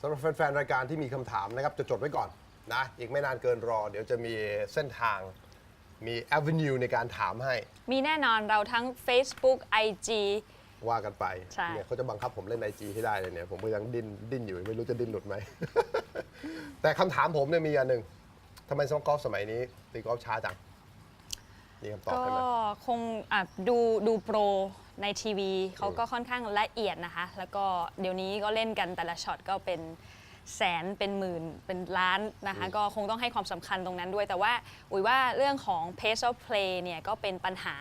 สำหรับแฟนๆ รายการที่มีคำถามนะครับ จะจดไว้ก่อนนะ อีกไม่นานเกินรอ เดี๋ยวจะมีเส้นทาง มี avenue ในการถามให้ มีแน่นอนเราทั้ง Facebook IG ว่ากันไปใช่ เนี่ยเขาจะบังคับผมเล่นไอจีให้ได้เลยเนี่ย ผมก็ยังดิ้นดิ้นอยู่ไม่รู้จะดิ้นหลุดไหม แต่คำถามผมเนี่ยมีอันหนึ่งทำไมสมกอล์ฟสมัยนี้ตีกอล์ฟช้าจังมีคำตอบก็ให้ไหมคงอะดูดูโปร ในทีวีเขาก็ค่อนข้างละเอียดนะคะ แล้วก็เดี๋ยวนี้ก็เล่นกันแต่ละช็อตก็เป็นแสนเป็นหมื่นเป็นล้านนะคะ ก็คงต้องให้ความสำคัญตรงนั้นด้วย แต่ว่าอุ๋ยว่าเรื่องของ pace of play เนี่ยก็เป็นปัญหา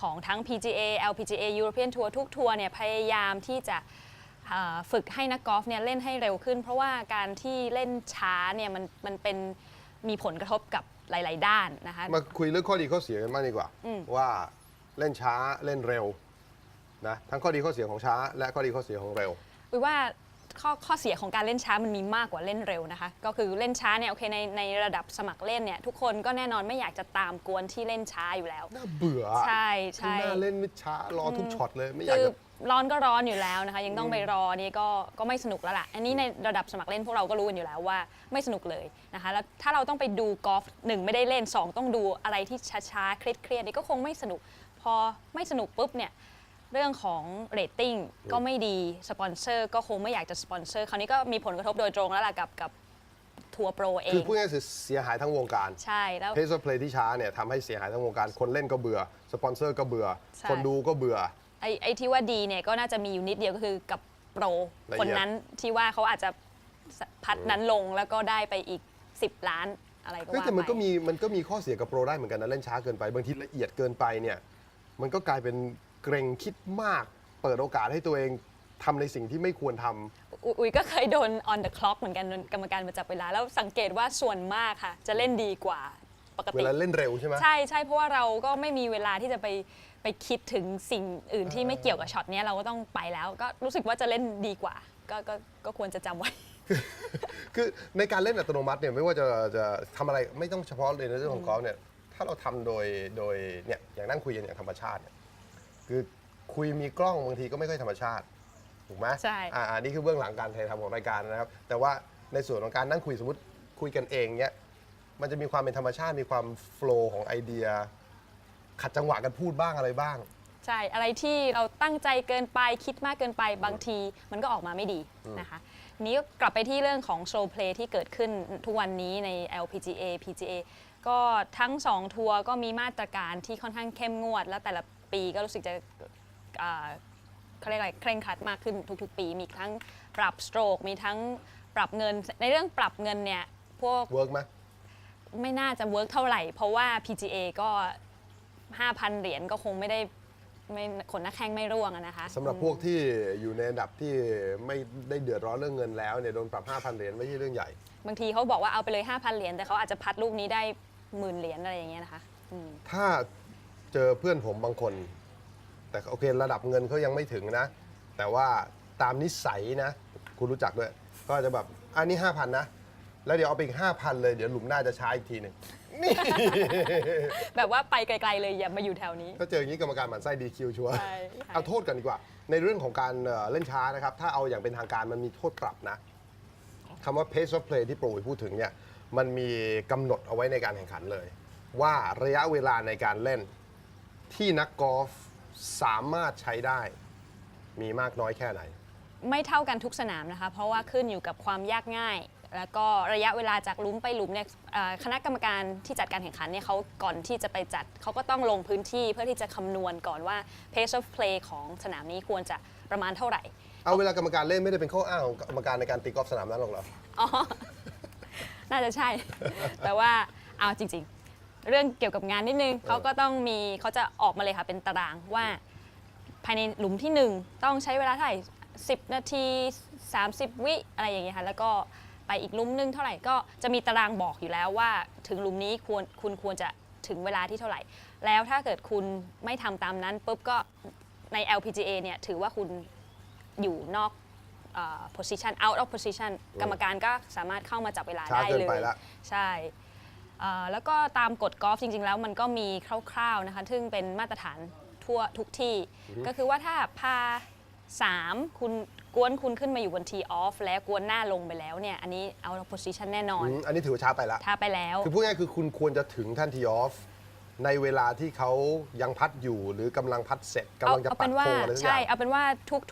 ของทั้ง PGA LPGA European Tour ทุกทัวร์เนี่ยพยายามที่จะอ่าฝึกให้นักกอล์ฟเนี่ยเล่นให้เร็วขึ้น เพราะว่าการที่เล่นช้าเนี่ยมันมันเป็นมีผลกระทบกับหลาย ๆ ด้านนะคะ มาคุยเรื่องข้อดีข้อเสียกันมากดีกว่า ว่าเล่นช้าเล่นเร็ว นะทั้งข้อดีข้อเสียของช้า และข้อดีข้อเสียของเร็ว วิว่าข้อข้อเสียของการเล่นช้ามันมีมากกว่าเล่นเร็วนะคะ ก็คือเล่นช้าเนี่ยโอเคในในระดับสมัครเล่นเนี่ยทุกคนก็แน่นอนไม่อยากจะตามกวนที่เล่นช้าอยู่แล้ว น่าเบื่อใช่ใช่ข้างหน้าเล่นไม่ช้ารอทุกช็อตเลยไม่อยากคือจะ ร้อนก็ร้อนอยู่แล้วนะคะ ยังต้องไปรอนี่ก็ก็ไม่สนุกแล้วล่ะ อันนี้ในระดับสมัครเล่นพวกเราก็รู้กันอยู่แล้วว่าไม่สนุกเลยนะคะแล้วถ้าเราต้องไปดูกอล์ฟหนึ่งไม่ได้เล่นสองต้องดูอะไรที่ช้าๆเครียดๆนี่ก็คงไม่สนุก พอไม่สนุกปุ๊บเนี่ย เรื่องของเรตติ้งก็ไม่ดี สปอนเซอร์ก็คงไม่อยากจะสปอนเซอร์ คราวนี้ก็มีผลกระทบโดยตรงแล้วล่ะกับกับทัวร์โปรเอคืองพูดง่ายๆคือเสียหายทั้งวงการใช่แล้ว เพซ of play ที่ช้าเนี่ยทำให้เสียหายทั้งวงการ คนเล่นก็เบื่อ สปอนเซอร์ก็เบื่อ ใช่ คนดูก็เบื่อ ไอ้ไอ้ที่ว่าดีเนี่ยก็น่าจะมีอยู่นิดเดียวก็คือกับโปร ละเอียด คนนั้นที่ว่าเขาอาจจะพัดนั้นลงแล้วก็ได้ไปอีก 10 ล้านอะไรก็เฮ้ยว่าแต่มันก็ไปมีมันก็มีข้อเสียกับโปรได้เหมือนกันนะเล่นช้าเกินไป บางทีละเอียดเกินไปเนี่ยมันก็กลายเป็น เกรงคิดมาก เปิดโอกาสให้ตัวเองทำในสิ่งที่ไม่ควรทำ อุอุ๋ยก็เคยโดน on the clock เหมือนกันโดนกรรมการมาจับเวลา แล้วสังเกตว่าส่วนมากค่ะ จะเล่นดีกว่าปกเวติลาเล่นเร็วใช่ไหม ใช่ใช่เพราะว่าเราก็ไม่มีเวลาที่จะไปไปคิดถึงสิ่งอื่นที่ไม่เกี่ยวกับช็อตเนี้ยเราก็ต้องไปแล้ว ก็รู้สึกว่าจะเล่นดีกว่า ก็ก็ก็ควรจะจำไว้ คือในการเล่นอัตโนมัติเนี่ยไม่ว่าจะจะทำอะไรไม่ต้องเฉพาะเลยในเรื่องของกอล์ฟเนี่ยถ้าเราทำโดยโดยเนี่ยอย่างนั่งคุยกันอย่างธรรมชาติเนี่ย คือคุยมีกล้องบางทีก็ไม่ค่อยธรรมชาติถูกไหมใช่ อ่าอันนี้คือเบื้องหลังการถ่ายทำของรายการนะครับ แต่ว่าในส่วนของการนั่งคุยสมมติคุยกันเองเนี่ยมันจะมีความเป็นธรรมชาติมีความโฟล์ของไอเดีย ขัดจังหวะกันพูดบ้างอะไรบ้าง ใช่อะไรที่เราตั้งใจเกินไปคิดมากเกินไปบางทีมันก็ออกมาไม่ดีนะคะทีนี้ก็กลับไปที่เรื่องของโชว์เพลย์ที่เกิดขึ้นทุกวันนี้ใน LPGA PGA ก็ทั้ง 2 ทัวร์ก็มีมาตรการที่ค่อนข้างเข้มงวด แล้วแต่ละ ปีก็รู้สึกจะอ่าเขาเรียกอะไรเคร่งครัดมากขึ้นทุกๆ ปี มีทั้งปรับสโตรกมีทั้งปรับเงิน ในเรื่องปรับเงินเนี่ยพวกเวิร์กไหมไม่น่าจะเวิร์กเท่าไหร่ เพราะว่า PGA ก็ 5,000 เหรียญก็คงไม่ได้ไม่ขนหน้าแข้งไม่ร่วงอะนะคะสำหรับพวกที่อยู่ในอันดับที่ไม่ได้เดือดร้อนเรื่องเงินแล้วเนี่ยโดนปรับ 5,000 เหรียญไม่ใช่เรื่องใหญ่ บางทีเขาบอกว่าเอาไปเลย 5,000 เหรียญแต่เขาอาจจะพัดลูกนี้ได้หมื่นเหรียญอะไรอย่างเงี้ยนะคะอืม ถ้า เจอเพื่อนผมบางคน แต่โอเคระดับเงินเขายังไม่ถึงนะ แต่ว่าตามนิสัยนะ คุณรู้จักด้วย ก็จะแบบอันนี้5,000นะ แล้วเดี๋ยวเอาไปอีก5,000เลย เดี๋ยวหลุมหน้าจะช้าอีกทีหนึ่งแบบว่าไปไกล ๆ เลยอย่ามาอยู่แถวนี้ ถ้าเจออย่างนี้กรรมการหมั่นไส้ดีคิวชัวร์ใช่ใช่เอาโทษกันดีกว่า ในเรื่องของการเอ่อเล่นช้านะครับ ถ้าเอาอย่างเป็นทางการมันมีโทษปรับนะคำว่า pace of play ที่โปรยพูดถึงเนี่ย มันมีกำหนดเอาไว้ในการแข่งขันเลย ว่าระยะเวลาในการเล่น ที่นักกอล์ฟสามารถใช้ได้ มีมากน้อยแค่ไหน ไม่เท่ากันทุกสนามนะคะ เพราะว่าขึ้นอยู่กับความยากง่าย แล้วก็ระยะเวลาจากหลุมไปหลุมเนี่ยเอ่อคณะกรรมการที่จัดการแข่งขันเนี่ยเขาก่อนที่จะไปจัดเขาก็ต้องลงพื้นที่เพื่อที่จะคำนวณก่อนว่า pace of play ของสนามนี้ควรจะประมาณเท่าไหร่ เอาเวลากรรมการเล่นไม่ได้เป็นข้ออ้างของกรรมการในการตีกอล์ฟสนามนั้นหรอกเหรอ อ๋อ น่าจะใช่ แต่ว่าเอาจริง ๆ เรื่องเกี่ยวกับงานนิดนึงเขาก็ต้องมีเขาจะออกมาเลยค่ะเป็นตารางว่า ภายในหลุมที่ 1 ต้องใช้เวลาเท่าไหร่10 นาที 30 วิอะไรอย่างเงี้ยค่ะแล้วก็ไปอีกหลุมหนึงเท่าไหร่ก็จะมีตารางบอกอยู่แล้วว่า ถึงหลุมนี้ควรคุณควรจะถึงเวลาที่เท่าไหร่ แล้วถ้าเกิดคุณไม่ทำตามนั้นปุ๊บก็ใน LPGA เนี่ยถือว่าคุณอยู่นอกเอ่อ position out of position กรรมการก็สามารถเข้ามาจับเวลาช้าได้เกินเลยไปละใช่เอ่อ แล้วก็ตามกฎกอล์ฟจริง ๆ แล้วมันก็มีคร่าวๆนะคะซึ่งเป็นมาตรฐานทั่วทุกที่ ก็คือว่าถ้าพา 3 คุณกวนคุณขึ้นมาอยู่บน tee off แล้วกวนหน้าลงไปแล้วเนี่ยอันนี้เอา position แน่นอนอืมอันนี้ถือว่าช้าไปละถ้าไปแล้ว คือพูดง่ายๆคือคุณควรจะถึงท่านทีออฟ ในเวลาที่เขายังพัดอยู่หรือกำลังพัดเสร็จกำเอาลังจะเอาปัเป็ดนว่าโค้งอะไรสักอใช่ ย่าง เอาเป็นว่า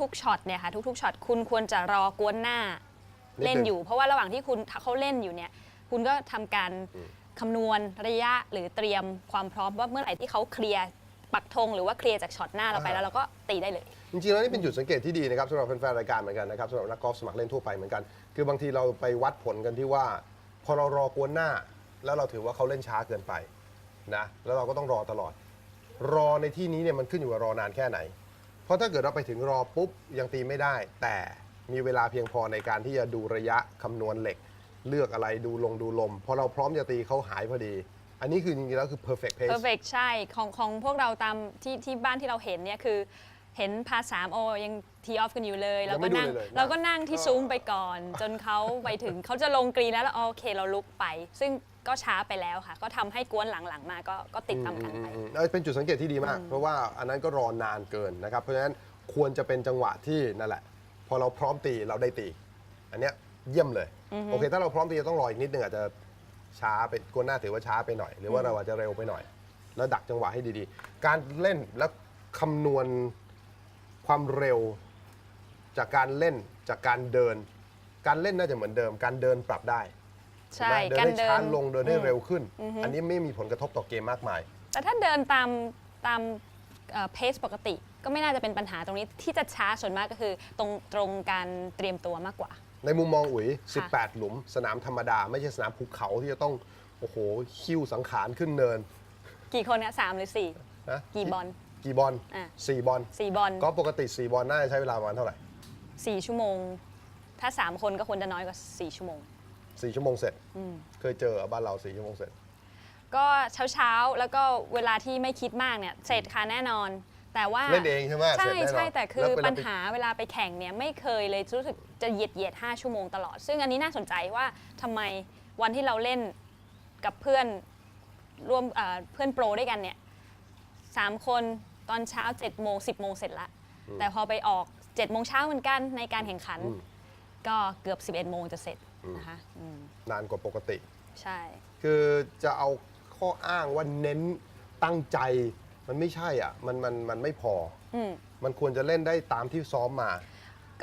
ทุกๆช็อตเนี่ยค่ะทุกๆช็อตคุณควรจะรอกวนหน้านิดนึงเล่นอยู่ เพราะว่าระหว่างที่คุณเขาเล่นอยู่เนี่ยคุณก็ทำการ คำนวณระยะหรือเตรียมความพร้อมว่าเมื่อไหร่ที่เขาเคลียร์ปักธงหรือว่าเคลียร์จากช็อตหน้าเราไปแล้วเราก็ตีได้เลย จริงๆแล้วนี่เป็นจุดสังเกตที่ดีนะครับสำหรับแฟนๆรายการเหมือนกันนะครับสำหรับนักกอล์ฟสมัครเล่นทั่วไปเหมือนกัน คือบางทีเราไปวัดผลกันที่ว่า พอเรารอกวนหน้า แล้วเราถือว่าเขาเล่นช้าเกินไปนะแล้วเราก็ต้องรอตลอด รอในที่นี้เนี่ยมันขึ้นอยู่กับรอนานแค่ไหน เพราะถ้าเกิดเราไปถึงรอปุ๊บยังตีไม่ได้ แต่มีเวลาเพียงพอในการที่จะดูระยะคำนวณเหล็ก เลือกอะไรดูลงดูลมพอเราพร้อมจะตีเขาหายพอดี อันนี้คือจริงๆแล้วคือ perfect pace perfect ใช่ของของพวกเราตามที่ที่บ้านที่เราเห็นเนี่ยคือเห็นพาสามโอยังทีออฟกันอยู่เลยเราก็นั่งยังไม่ดูเลยเลย เราก็นั่งที่ซุ้มไปก่อน จนเขาไปถึงเขาจะลงกรีนแล้วแล้วโอเคเราลุกไป ซึ่งก็ช้าไปแล้วค่ะ ก็ทำให้กวนหลังๆมาก็ก็ติดตามกันไป อืมเออเป็นจุดสังเกตที่ดีมาก เพราะว่าอันนั้นก็รอนานเกินนะครับ เพราะฉะนั้นควรจะเป็นจังหวะที่นั่นแหละ พอเราพร้อมตีเราได้ตี อันเนี้ยเยี่ยมเลย โอเค ถ้าเราพร้อมตีจะต้องรออีกนิดนึงอาจจะช้าไปกวนหน้าถือว่าช้าไปหน่อย หรือว่าเราอาจจะเร็วไปหน่อย แล้วดักจังหวะให้ดีๆ การเล่นแล้วคำนวณความเร็ว จากการเล่นจากการเดิน การเล่นน่าจะเหมือนเดิม การเดินปรับได้ใช่ถูกไหมเดินการให้เดิช้านลงเดินให้เร็วขึ้นอือฮึอันนี้ไม่มีผลกระทบต่อเกมมากมาย แต่ถ้าเดินตามตามเพสปกติ ก็ไม่น่าจะเป็นปัญหาตรงนี้ที่จะช้าส่วนมากก็คือตรงตรงการเตรียมตัวมากกว่า ในมุมมองอุ๋ยค่ะ18 หลุม สนามธรรมดา ไม่ใช่สนามภูเขาที่จะต้อง โอ้โหคิ้วสังขารขึ้นเนิน กี่คนเนี่ยสามหรือสี่นะกี่บอล กี่บอลอะ สี่บอลสี่บอลก็ปกติ 4 บอลน่าจะใช้เวลาประมาณเท่าไหร่สี่ชั่วโมง ถ้าสามคนก็ควรจะน้อยกว่าสี่ชั่วโมง 4ชั่วโมงเสร็จเคยเจอบ้านเรา4ชั่วโมงเสร็จ ก็เช้าเช้าๆแล้วก็เวลาที่ไม่คิดมากเนี่ยเสร็จค่ะแน่นอน แต่ว่าเล่นเองใช่ไหมใช่เสร็จแน่นอนใช่แต่คืแล้อวเวลาไปปัญหาเวลาไปแข่งเนี่ยไม่เคยเลยรู้สึกจะเหยียดเหยียดห้าชั่วโมงตลอด ซึ่งอันนี้น่าสนใจว่าทำไมวันที่เราเล่นกับเพื่อนร่วมเอ่อเพื่อนโปรด้วยกันเนี่ยสามคนตอนเช้า7จ็ดโมงสิบโมงเสร็จละแต่พอไปออก7จ็ดโมงเช้าเหมือนกันในการแข่งขัน ก็เกือบ 11โมงจะเสร็จนะคะอืมนานกว่าปกติ ใช่ คือจะเอาข้ออ้างว่าเน้นตั้งใจ มันไม่ใช่อะ มันมันมันไม่พออมมันควรจะเล่นได้ตามที่ซ้อมมา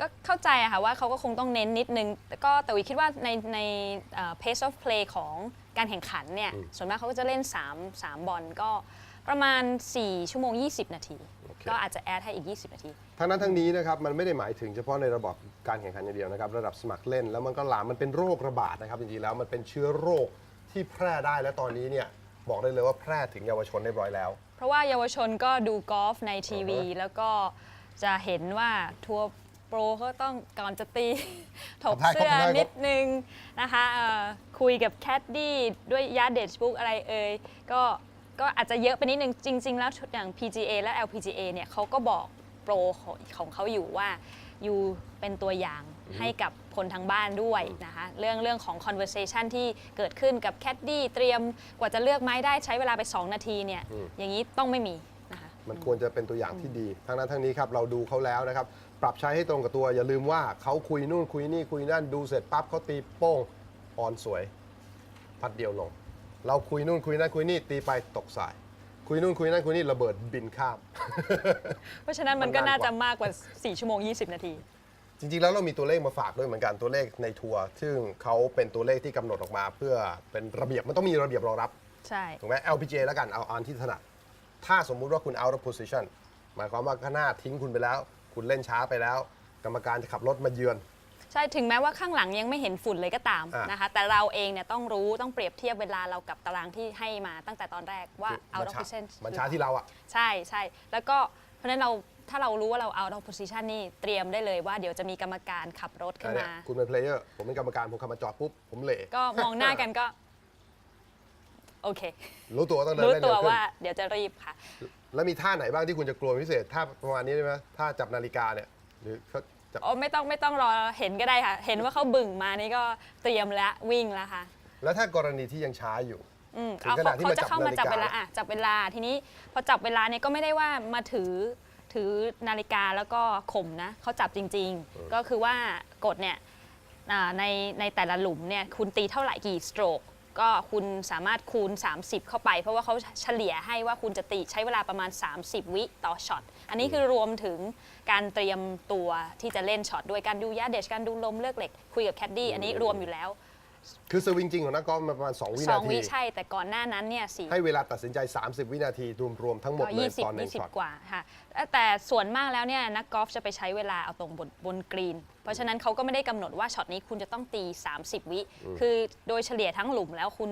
ก็เข้าใจอะค่ะว่าเขาก็คงต้องเน้นนิดนึงแต่ก็แต่วิคิดว่าในในเอ่อ pace of play ของการแข่งขันเนี่ย ส่วนมากเขาก็จะเล่น 3 3 บอลก็ประมาณ 4 ชั่วโมง 20 นาที โอเค ก็อาจจะแอดให้อีก 20 นาที ทั้งนั้นทั้งนี้นะครับมันไม่ได้หมายถึงเฉพาะในระบบการแข่งขันอย่างเดียวนะครับระดับสมัครเล่นแล้วมันก็ลามมันเป็นโรคระบาดนะครับจริงๆแล้วมันเป็นเชื้อโรคที่แพร่ได้และตอนนี้เนี่ย บอกได้เลยว่าแพร่ถึงเยาวชนเรียบร้อยแล้ว เพราะว่าเยาวชนก็ดูกอล์ฟในทีวีอ่าฮะแล้วแล้วก็จะเห็นว่าทัวร์โปรเขาต้องก่อนจะตี ถกทำได้ครับเสื้อทำได้ครับนิดนึงนะคะเอ่อคุยกับแคดดี้ด้วยยาเดชบุ๊กอะไรเอ่ยก็ก็อาจจะเยอะไปนิดนึงจริง ๆ แล้วอย่าง PGA และ LPGA เนี่ยเขาก็บอกโปรของของเขาอยู่ว่าอยู่เป็นตัวอย่างให้กับ คนทางบ้านด้วยนะคะเรื่องเรื่องของ conversation ที่เกิดขึ้นกับแคดดี้เตรียมกว่าจะเลือกไม้ได้ใช้เวลาไป 2 นาทีเนี่ยอย่างนี้ต้องไม่มีนะคะ มันควรจะเป็นตัวอย่างที่ดีทั้งนั้นทั้งนี้ครับเราดูเขาแล้วนะครับ ปรับใช้ให้ตรงกับตัวอย่าลืมว่าเขาคุยนู่นคุยนี่คุยนั่นดูเสร็จปั๊บเขาตีโป้งออนสวย พัดเดียวลง เราคุยนู่นคุยนั่นคุยนี่ตีไปตกสาย คุยนู่นคุยนั่นคุยนี่ระเบิดบินข้าม เพราะฉะนั้นมันก็น่าจะมากกว่า 4 ชั่วโมง 20 นาที จริงๆ แล้วเรามีตัวเลขมาฝากด้วยเหมือนกันตัวเลขในทัวร์ซึ่งเขาเป็นตัวเลขที่กำหนดออกมา เพื่อเป็นระเบียบมันต้องมีระเบียบรองรับใช่ ถูกไหม LPGA แล้วกันเอาอันที่ถนัดถ้าสมมุติว่าคุณ out of position หมายความว่าข้างหน้าทิ้งคุณไปแล้ว คุณเล่นช้าไปแล้ว กรรมการจะขับรถมาเยือน ใช่ถึงแม้ว่าข้างหลังยังไม่เห็นฝุ่นเลยก็ตามอะ นะคะ แต่เราเองเนี่ยต้องรู้ต้องเปรียบเทียบเวลาเรากับตารางที่ให้มาตั้งแต่ตอนแรกว่า out มัน of ช้า position มันช้าที่เราอะ ใช่ใช่แล้วก็ เพราะฉะนั้นเราถ้าเรารู้ว่าเรา out of position นี่เตรียมได้เลยว่าเดี๋ยวจะมีกรรมการขับรถขึ้นเนี่ยมาคุณเป็นเพลเยอร์ผมเป็นกรรมการผมขับมาจอดปุ๊บผมเหละก็มองหน้ากันก็ โอเค รู้ตัวต้องเดินรู้เล่นตัวเร็วขึ้นว่าเดี๋ยวจะรีบค่ะ แล้วมีท่าไหนบ้างที่คุณจะกลัวเป็นพิเศษท่าประมาณนี้ได้ไหมท่าจับนาฬิกาเนี่ยหรือเขาจับโอ้ไม่ต้องไม่ต้องรอเห็นก็ได้ค่ะ เห็นว่าเขาบึ่งมานี่ก็เตรียมแล้ววิ่งแล้วค่ะ แล้วถ้ากรณีที่ยังช้าอยู่ อืมถึงเอาขเขานาดที่เขามาจะจับเข้ามาจับนาฬิกา เวลาอะจับเวลาทีนี้พอจับเวลาเนี่ยก็ไม่ได้ว่ามาถือถือนาฬิกาแล้วก็ข่มนะเขาจับจริง ๆ ก็คือว่ากฎเนี่ยอ่าในในแต่ละหลุมเนี่ยคุณตีเท่าไหร่กี่สโตรกก็คุณสามารถคูณ 30 เข้าไป เพราะว่าเขาเฉลี่ยให้ว่าคุณจะตีใช้เวลาประมาณ 30 วิต่อช็อตอันนี้คือรวมถึงการเตรียมตัวที่จะเล่นช็อตด้วยการดูยาเดชการดูลมเลือกเหล็กคุยกับแคดดี้อันนี้รวมอยู่แล้ว คือสวิงจริงของนักกอล์ฟมันประมาณ 2 วิสอนางที วิใช่แต่ก่อนหน้านั้นเนี่ยสี่ ให้เวลาตัดสินใจ 30 วินาทีรวมๆทั้งหมดเลยยี่สิบตอนหนึ่ยี่งสิบช็อตกว่าค่ะแต่แต่ส่วนมากแล้วเนี่ยนักกอล์ฟจะไปใช้เวลาเอาตรงบนบนกรีน เพราะฉะนั้นเขาก็ไม่ได้กำหนดว่าช็อตนี้คุณจะต้องตี 30 วิ คือโดยเฉลี่ยทั้งหลุมแล้วคุณ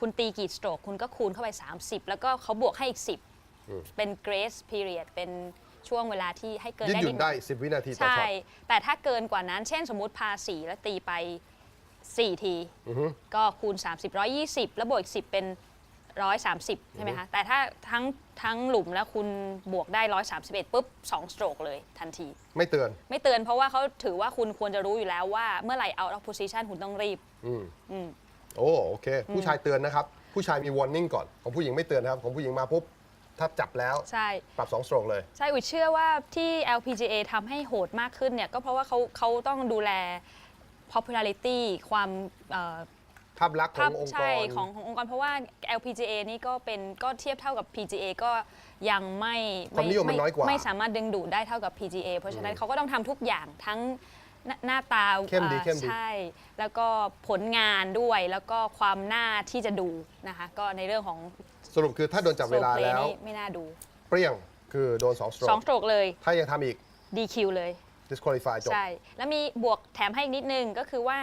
คุณตีกี่สโตรกคุณก็คูณเข้าไป 30 แล้วก็เขาบวกให้อีก 10 เป็น grace period เป็นช่วงเวลาที่ให้เกินยืดได้หยุ่นินดได้ 10 วินาทีต่อใช่ช็อตแต่ถ้าเกินกว่านั้น เช่นสมมุติพาสีแล้วตีไป 4 ทีก็คูณ 30 120 แล้วบวกอีก 10 เป็น 130 ใช่ไหมคะ แต่ถ้าทั้งทั้งหลุมแล้วคุณบวกได้ 131 ปุ๊บ2สโตรกเลยทันที ไม่เตือน ไม่เตือนเพราะว่าเขาถือว่าคุณควรจะรู้อยู่แล้วว่าเมื่อไหร่ out of position คุณต้องรีบโอ้โอเค ผู้ชายเตือนนะครับ ผู้ชายมี warning ก่อน ของผู้หญิงไม่เตือนนะครับ ของผู้หญิงมาปุ๊บ ถ้าจับแล้ว ใช่ ปรับ2สโตรกเลย ใช่ อุยเชื่อว่าที่ LPGA ทำให้โหดมากขึ้นเนี่ย ก็เพราะว่าเขาเขาต้องดูแล popularity ความเอ่อภาพลักษณ์ขภาอพงองค์กใช่ร ของขององค์กร เพราะว่า LPGA นี่ก็เป็นก็เทียบเท่ากับ PGA ก็ยังไม่ความนิยมมันน้อยกว่าไม่สามารถดึงดูดได้เท่ากับ PGA เพราะฉะนั้นเขาก็ต้องทำทุกอย่างทั้งหน้าหน้าตาเข้มดีอ่อเข้มดี ใช่ แล้วก็ผลงานด้วยแล้วก็ความน่าที่จะดูนะคะ ก็ในเรื่องของสรุปคือถ้าโดนจับเวลา slow play แล้ว นี่ไม่น่าดูเปรี้ยงคือโดน2สโตรสองกสโตรกเลย ถ้ายังทำอีก DQ เลย disqualify จบ ใช่ แล้วมีบวกแถมให้อีกนิดนึงก็คือว่า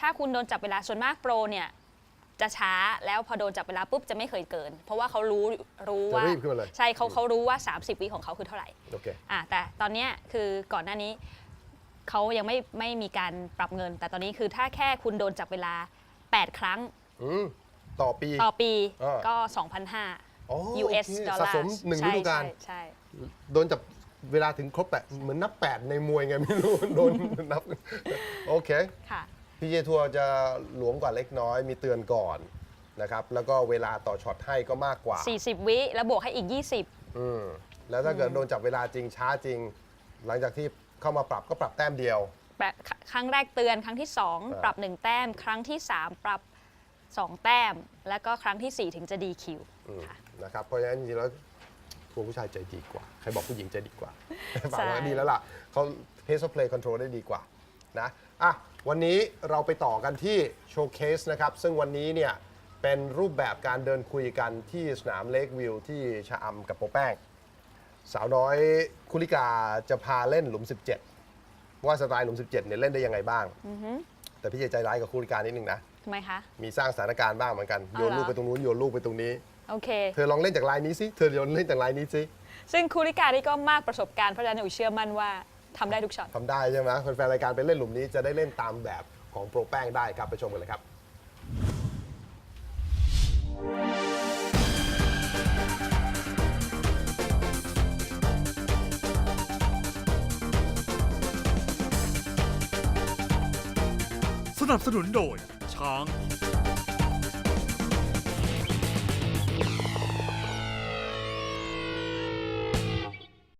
ถ้าคุณโดนจับเวลาส่วนมากโปรเนี่ยจะช้าแล้วพอโดนจับเวลาปุ๊บจะไม่เคยเกิน เพราะว่าเขารู้รู้ว่าจะรีบขึ้นมาเลยใช่เขาเขารู้ว่า 30 วิของเขาคือเท่าไหร่โอเคอะแต่ตอนเนี้ยคือก่อนหน้านี้เขายังไม่ไม่มีการปรับเงิน แต่ตอนนี้คือถ้าแค่คุณโดนจับเวลา 8 ครั้งอืมต่อปี ต่อปีอ่าก็อ๋อ2,500 US โอเคดอลสะลาร์สมหนึ่งฤใช่ดูกาลใช่ใช่ โดนจับ เวลาถึงครบแปดเหมือนนับแปดในมวยไงไม่รู้ โดนนับ โอเค ค่ะ พีเจทัวร์จะหลวมกว่าเล็กน้อยมีเตือนก่อนนะครับ แล้วก็เวลาต่อช็อตให้ก็มากกว่า 40 วิแล้วบวกให้อีก 20 อืมแล้วถ้าเกิดโดนจับเวลาจริงช้าจริง หลังจากที่เข้ามาปรับก็ปรับแต้มเดียวแบบคครั้งแรกเตือนครั้งที่อ่า2ปรับ 1 แต้ม ครั้งที่ 3 ปรับ 2 แต้ม แล้วก็ครั้งทีสี่4 ถึงจะ DQ ค่ะ นะครับเพราะฉะนั้นจริงๆแล้ว ทัวร์ผู้ชายใจดีกว่า ใครบอกผู้หญิงใจดีกว่าฟังใช่แล้วดีแล้วล่ะเขา pace of play control ได้ดีกว่านะอะวันนี้เราไปต่อกันที่โชว์เคสนะครับ ซึ่งวันนี้เนี่ยเป็นรูปแบบการเดินคุยกันที่สนามเลกวิวที่ชะอำกับโปแป้ง สาวน้อยคุลิกาจะพาเล่นหลุม 17 ว่าสไตล์หลุม 17เนี่ยเล่นได้ยังไงบ้าง แต่พี่เจใจร้ายกับคุลิกานิดนึงนะทำไมคะ มีสร้างสถานการณ์บ้างเหมือนกันเอาโยนเหรอลูกไปตรงนู้นโยนลูกไปตรงนี้ โอเค เธอลองเล่นจากลายนี้สิเธอโยนเล่นจากลายนี้สิซึ่งคูริกานี่ก็มากประสบการณ์เพราะฉะนั้นอุ๋ยเชื่อมั่นว่าทำได้ทุกช็อต ทำได้ใช่ไหมแฟนๆรายการไปเล่นหลุมนี้จะได้เล่นตามแบบของโปรแป้งได้ครับไปชมกันเลยครับ สนับสนุนโดยช้าง